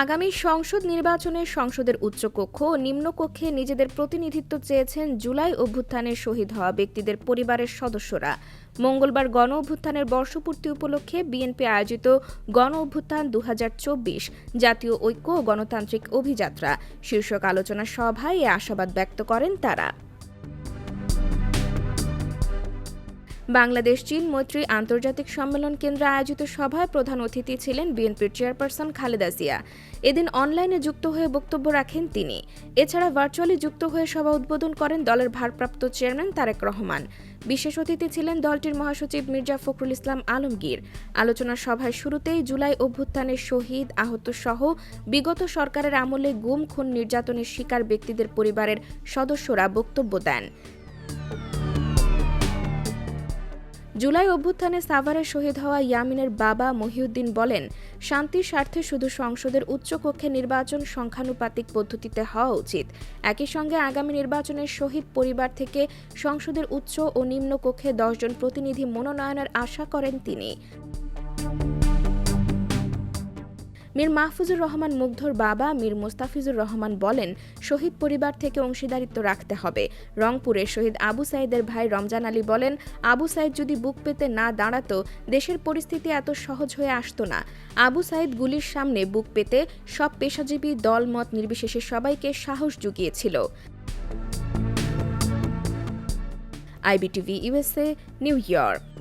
আগামী সংসদ নির্বাচনে সংসদের উচ্চকক্ষ ও নিম্নকক্ষে নিজেদের প্রতিনিধিত্ব চেয়েছেন জুলাই অভ্যুত্থানের শহীদ হওয়া ব্যক্তিদের পরিবারের সদস্যরা। মঙ্গলবার গণ অভ্যুত্থানের বর্ষপূর্তি উপলক্ষে বিএনপি আয়োজিত গণ অভ্যুত্থান দু হাজার চব্বিশ জাতীয় ঐক্য ও গণতান্ত্রিক অভিযাত্রা। শীর্ষক আলোচনা সভায় এ আশাবাদ ব্যক্ত করেন তারা। বাংলাদেশ, চীন মৈত্রী আন্তর্জাতিক সম্মেলন কেন্দ্রে আয়োজিত সভায় প্রধান অতিথি ছিলেন বিএনপির চেয়ারপারসন খালেদা জিয়া। এদিন অনলাইনে যুক্ত হয়ে বক্তব্য রাখেন তিনি। এছাড়া ভার্চুয়ালি যুক্ত হয়ে সভা উদ্বোধন করেন দলের ভারপ্রাপ্ত চেয়ারম্যান তারেক রহমান। বিশেষ অতিথি ছিলেন দলটির মহাসচিব মির্জা ফখরুল ইসলাম আলমগীর। আলোচনা সভায় শুরুতেই জুলাই অভ্যুত্থানের শহীদ, আহত সহ বিগত সরকারের আমলে গুম, খুন, নির্যাতনের শিকার ব্যক্তিদের পরিবারের সদস্যরা বক্তব্য দেন। জুলাই অভ্যুত্থানে সাভারে শহীদ হওয়া ইয়ামিনের বাবা মহিউদ্দিন বলেন, শান্তির স্বার্থে শুধু সংসদের উচ্চকক্ষে নির্বাচন সংখ্যানুপাতিক পদ্ধতিতে হওয়া উচিত। একই সঙ্গে আগামী নির্বাচনের শহীদ পরিবার থেকে সংসদের উচ্চ ও নিম্ন কক্ষে দশজন প্রতিনিধি মনোনয়নের আশা করেন তিনি। মীর মাহফুজুর রহমান মুগ্ধর বাবা মীর মোস্তাফিজুর রহমান বলেন, শহীদ পরিবার থেকে অংশীদারিত্ব রাখতে হবে। রংপুরে শহীদ আবু সাইদের ভাই রমজান আলী বলেন, আবু সাইদ যদি বুক পেতে না দাঁড়াতো, দেশের পরিস্থিতি এত সহজ হয়ে আসতো না। আবু সাইদ গুলির সামনে বুক পেতে সব পেশাজীবী, দল, মত নির্বিশেষে সবাইকে সাহস জুগিয়েছিল। IBTV USA New York.